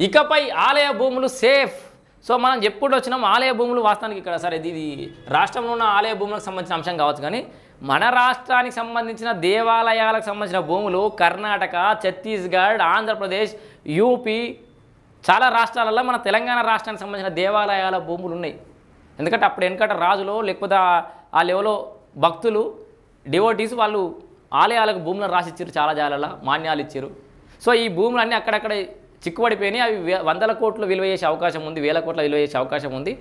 ఇకపై ఆలయ భూములు సేఫ్. సో మనం ఎప్పుడు వచ్చినాం ఆలయ భూములు వాస్తవానికి ఇక్కడ సరే ఇది రాష్ట్రంలో ఉన్న ఆలయ భూములకు సంబంధించిన అంశం కావచ్చు కానీ మన రాష్ట్రానికి సంబంధించిన దేవాలయాలకు సంబంధించిన భూములు కర్ణాటక ఛత్తీస్గఢ్ ఆంధ్రప్రదేశ్ యూపీ చాలా రాష్ట్రాలలో మన తెలంగాణ రాష్ట్రానికి సంబంధించిన దేవాలయాల భూములు ఉన్నాయి. ఎందుకంటే అప్పుడు వెనకట రాజులో లేకపోతే ఆ- లెవెలో లెవెల్లో భక్తులు డివోటీస్ వాళ్ళు ఆలయాలకు భూములను రాసిచ్చారు చాలా జాలలో మాన్యాలు ఇచ్చారు. సో ఈ భూములన్నీ అక్కడక్కడ చిక్కుబడిపోయినాయి. అవి వందల కోట్లు విలువ చేసే అవకాశం ఉంది వేల కోట్ల విలువ చేసే అవకాశం ఉంది.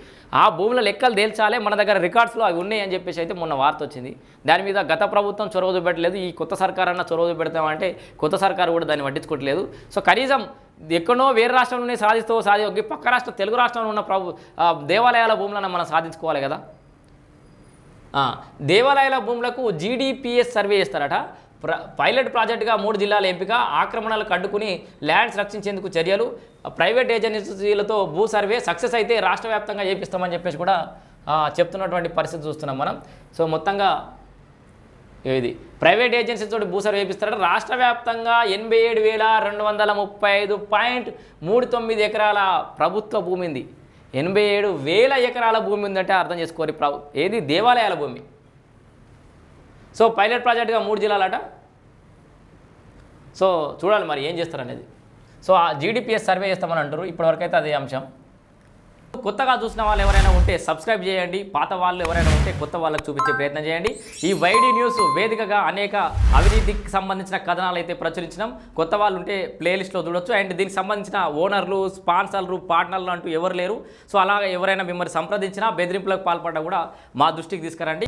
ఆ భూముల లెక్కలు తేల్చాలే మన దగ్గర రికార్డ్స్లో అవి ఉన్నాయి అని చెప్పేసి అయితే మొన్న వార్త వచ్చింది. దాని మీద గత ప్రభుత్వం చొరవ చూపెట్టలేదు ఈ కొత్త సర్కార్ అన్న చొరవ చూపెడతామంటే కొత్త సర్కారు కూడా దాన్ని పట్టించుకోవట్లేదు. సో కనీసం ఎక్కడో వేరే రాష్ట్రంలోనే సాధిస్తూ సాధి పక్క రాష్ట్రం తెలుగు రాష్ట్రంలో ఉన్న ప్రభు దేవాలయాల భూములను మనం సాధించుకోవాలి కదా? దేవాలయాల భూములకు జీడిపిఎస్ సర్వే చేస్తారట. పైలట్ ప్రాజెక్టుగా మూడు జిల్లాల ఎంపిక ఆక్రమణలు కడ్డుకుని ల్యాండ్స్ రక్షించేందుకు చర్యలు. ప్రైవేట్ ఏజెన్సీలతో భూ సర్వే సక్సెస్ అయితే రాష్ట్ర వ్యాప్తంగా చేపిస్తామని చెప్పేసి కూడా చెప్తున్నటువంటి పరిస్థితి చూస్తున్నాం మనం. సో మొత్తంగా ఇది. ప్రైవేట్ ఏజెన్సీతో భూ సర్వే చేపిస్తారట రాష్ట్ర వ్యాప్తంగా ఎనభై ఏడు వేల రెండు వందల ముప్పై ఐదు పాయింట్ మూడు తొమ్మిది ఎకరాల ప్రభుత్వ భూమి ఉంది. ఎనభై ఏడు వేల ఎకరాల భూమి ఉందంటే అర్థం చేసుకోవాలి ప్రభు ఏది దేవాలయాల భూమి. సో పైలట్ ప్రాజెక్ట్గా మూడు జిల్లాలట. సో చూడాలి మరి ఏం చేస్తారనేది. సో ఆ జీడిపిఎస్ సర్వే చేస్తామని అంటారు ఇప్పటివరకైతే అదే అంశం. కొత్తగా చూసిన వాళ్ళు ఎవరైనా ఉంటే సబ్స్క్రైబ్ చేయండి. పాత వాళ్ళు ఎవరైనా ఉంటే కొత్త వాళ్ళకి చూపించే ప్రయత్నం చేయండి. ఈ వైడి న్యూస్ వేదికగా అనేక అవినీతికి సంబంధించిన కథనాలు అయితే ప్రచురించినాం. కొత్త వాళ్ళు ఉంటే ప్లేలిస్ట్లో చూడొచ్చు. అండ్ దీనికి సంబంధించిన ఓనర్లు స్పాన్సర్లు పార్ట్నర్లు అంటూ ఎవరు లేరు. సో అలాగా ఎవరైనా మిమ్మల్ని సంప్రదించినా బెదిరింపులకు పాల్పడ్డా కూడా మా దృష్టికి తీసుకురండి.